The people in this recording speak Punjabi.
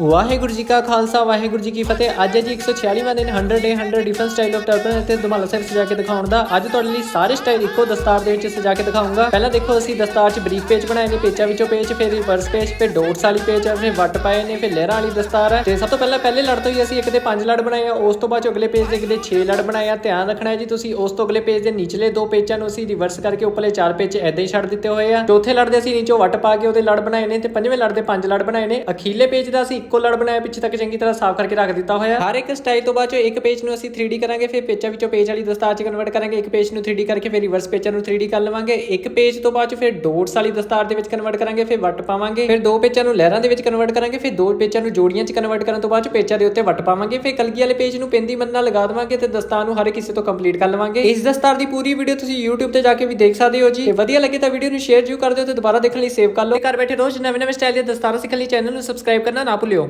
ਵਾਹਿਗੁਰੂ ਜੀ ਕਾ ਖਾਲਸਾ, ਵਾਹਿਗੁਰੂ ਜੀ ਕੀ ਫਤਿਹ। ਅੱਜ ਹੈ ਜੀ 146ਵਾਂ ਦਿਨ 100 day 100 different style of turban ਅਤੇ ਦੁਮਾਲਾ ਸਾਹਿਬ ਸਜਾ ਕੇ ਦਿਖਾਉਣ ਦਾ। ਅੱਜ ਤੁਹਾਡੇ ਲਈ ਸਾਰੇ ਸਟਾਈਲ ਇੱਕੋ ਦਸਤਾਰ ਦੇ ਵਿੱਚ ਸਜਾ ਕੇ ਦਿਖਾਉਂਗਾ ਪਹਿਲਾਂ ਦੇਖੋ, ਅਸੀਂ ਦਸਤਾਰ 'ਚ ਬਰੀਕ ਪੇਚ ਬਣਾਏ ਨੇ, ਪੇਚਾਂ ਵਿੱਚੋਂ ਪੇਚ, ਫਿਰ ਰਿਵਰਸ ਪੇਚ, ਫਿਰ ਡੋਟਸ ਵਾਲੀ ਪੇਚ, ਫਿਰ ਵੱਟ ਪਾਏ ਨੇ, ਫਿਰ ਲਹਿਰਾਂ ਵਾਲੀ ਦਸਤਾਰ ਹੈ। ਤੇ ਸਭ ਤੋਂ ਪਹਿਲਾਂ ਪਹਿਲੇ ਲੜ ਤੋਂ ਹੀ ਅਸੀਂ ਇੱਕ ਦੇ ਪੰਜ ਲੜ ਬਣਾਏ ਆ, ਉਸ ਤੋਂ ਬਾਅਦ 'ਚ ਅਗਲੇ ਪੇਜ ਦੇ ਅਗਲੇ 6 ਲੜ ਬਣਾਏ ਆ। ਧਿਆਨ ਰੱਖਣਾ ਹੈ ਜੀ, ਤੁਸੀਂ ਉਸ ਤੋਂ ਅਗਲੇ ਪੇਜ ਦੇ ਨੀਚਲੇ ਦੋ ਪੇਚਾਂ ਨੂੰ ਅਸੀਂ ਰਿਵਰਸ ਕਰਕੇ ਉੱਪਰਲੇ ਚਾਰ ਪੇਚ ਐਦਾਂ ਹੀ ਛੱਡ ਦਿੱਤੇ ਹੋਏ ਆ। ਚੌਥੇ ਲੜ ਦੇ ਅਸੀਂ ਨੀਚੋਂ ਵੱਟ ਪਾ ਕੇ ਉਹਦੇ ਲੜ ਬਣਾਏ ਨੇ ਤੇ ਪੰਜਵੇਂ ਲੜ ਦੇ ਪੰਜ ਲੜ ਬਣਾਏ ਨੇ। ਅਖੀਲੇ ਪੇਜ ਦਾ ਅਸੀਂ ਇੱਕੋ ਲੜ ਬਣਾਇਆ, ਪਿੱਛੇ ਤੱਕ ਚੰਗੀ ਤਰ੍ਹਾਂ ਸਾਫ਼ ਕਰਕੇ ਰੱਖ ਦਿੱਤਾ ਹੋਇਆ। ਹਰ ਇੱਕ ਸਟਾਈਲ ਤੋਂ ਬਾਅਦ ਚੋਂ ਇੱਕ ਪੇਜ ਨੂੰ ਅਸੀਂ 3D ਕਰਾਂਗੇ, ਫਿਰ ਪੇਚਾਂ ਵਿੱਚੋਂ ਪੇਜ ਵਾਲੀ ਦਸਤਾਰ 'ਚ ਕਨਵਰਟ ਕਰਾਂਗੇ, ਇੱਕ ਪੇਜ ਨੂੰ 3D ਕਰਕੇ ਫਿਰ ਰਿਵਰਸ ਪੇਚਾਂ ਨੂੰ 3D ਕਰ ਲਵਾਂਗੇ, ਇੱਕ ਪੇਜ ਤੋਂ ਬਾਅਦ 'ਚ ਫਿਰ ਡੋਟਸ ਵਾਲੀ ਦਸਤਾਰ ਦੇ ਵਿੱਚ ਕਨਵਰਟ ਕਰਾਂਗੇ, ਫਿਰ ਵੱਟ ਪਾਵਾਂਗੇ, ਫਿਰ ਦੋ ਪੇਚਾਂ ਨੂੰ ਲਹਿਰਾਂ ਦੇ ਵਿੱਚ ਕਨਵਰਟ ਕਰਾਂਗੇ, ਫਿਰ ਦੋ ਪੇਚਾਂ ਨੂੰ ਜੋੜੀਆਂ 'ਚ ਕਨਵਰਟ ਕਰਨ ਤੋਂ ਬਾਅਦ 'ਚ ਪੇਚਾਂ ਦੇ ਉੱਤੇ ਵੱਟ ਪਾਵਾਂਗੇ, ਫਿਰ ਕਲਗੀ ਵਾਲੇ ਪੇਜ ਨੂੰ ਪੈਂਦੀ ਮੱਦ ਨਾਲ ਲਗਾ ਦੇਵਾਂਗੇ ਤੇ ਦਸਤਾਰ ਨੂੰ ਹਰ ਕਿਸੇ ਤੋਂ ਕੰਪਲੀਟ ਕਰ ਲਵਾਂਗੇ। ਇਸ ਦਸਤਾਰ ਦੀ ਪੂਰੀ ਵੀਡੀਓ ਤੁਸੀਂ YouTube ਤੇ ਜਾ ਕੇ ਵੀ ਦੇਖ ਸਕਦੇ ਹੋ ਜੀ। ਤੇ ਵਧੀਆ ਲੱਗੇ ਤਾਂ ਵੀਡੀਓ ਨੂੰ ਸ਼ੇਅਰ ਜੂ ਕਰ ਦਿਓ ਤੇ ਦੁਬਾਰਾ ਦੇਖਣ ਲਈ ਸੇਵ ਕਰ ਲਓ। ਤੇ ਘਰ ਬੈਠੇ ਰੋਜ਼ ਨਵੇਂ ਨਵੇਂ ਸਟਾਈਲ ਦੇ ਦਸਤਾਰਾਂ ਸਿੱਖਣ ਲਈ ਚੈਨਲ ਨੂੰ ਸਬਸਕ੍ਰਾਈਬ ਕਰਨਾ ਨਾ ਭੁੱਲਿਓ।